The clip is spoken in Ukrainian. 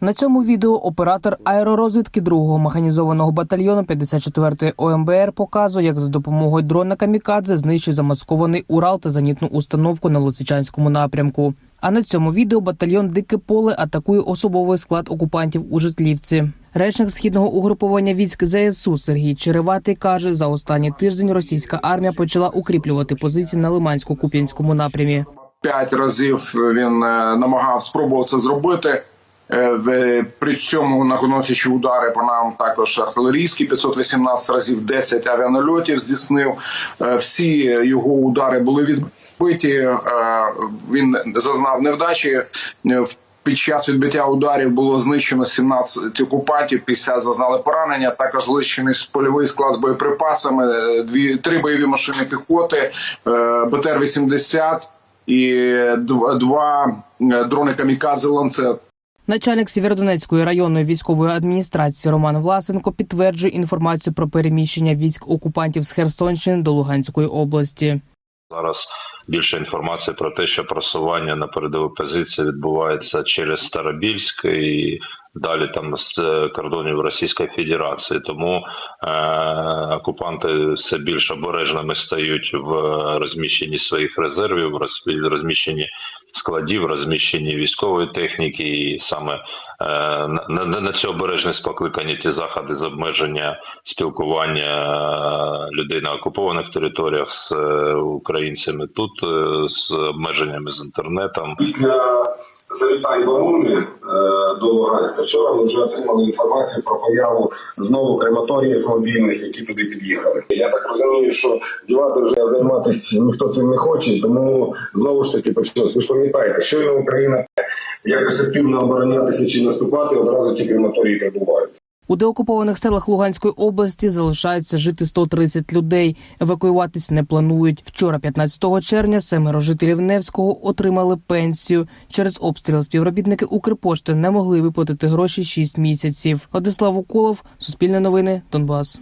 На цьому відео оператор аеророзвідки 2-го механізованого батальйону 54-ї ОМБР показує, як за допомогою дрона Камікадзе знищує замаскований Урал та зенітну установку на Лисичанському напрямку. А на цьому відео батальйон Дике поле атакує особовий склад окупантів у Житлівці. Речник східного угруповання військ ЗСУ Сергій Череватий каже, за останній тиждень російська армія почала укріплювати позиції на Лимансько-Куп'янському напрямі. п'ять разів він е, намагав спробував це зробити. Е, При цьому наносячи удари по нам також артилерійські 518 разів 10 авіанальотів здійснив. Е, Всі його удари були відбиті. Е, Він зазнав невдачі. Під час відбиття ударів було знищено 17 окупантів, 50 зазнали поранення. Також знищений польовий склад з боєприпасами, дві три бойові машини піхоти, е, БТР-80 і два дрони камікадзе ланцет. Начальник Сєвєродонецької районної військової адміністрації Роман Власенко підтверджує інформацію про переміщення військ окупантів з Херсонщини до Луганської області. Зараз більше інформації про те, що просування на передові позиції відбувається через Старобільськ і далі там з е, кордонів Російської Федерації. Тому е, окупанти все більш обережними стають в розміщенні своїх резервів, розміщенні складів, розміщенні військової техніки, і саме е, на, на, на цю обережність покликані ті заходи з обмеження спілкування е, людей на окупованих територіях з е, українцями тут з обмеженнями з інтернетом. Після завітань е, до Луганська вчора ми вже отримали інформацію про появу знову крематоріїв мобільних, які туди під'їхали. Я так розумію, що дівати вже займатися ніхто цим не хоче, тому знову ж таки почалось. Ви ж пам'ятаєте, щойно Україна якось активно оборонятися чи наступати, одразу ці крематорії прибувають. У деокупованих селах Луганської області залишаються жити 130 людей. Евакуюватись не планують. Вчора, 15 червня, семеро жителів Невського отримали пенсію. Через обстріл співробітники Укрпошти не могли виплатити гроші 6 місяців. Владислав Уколов, Суспільне новини, Донбас.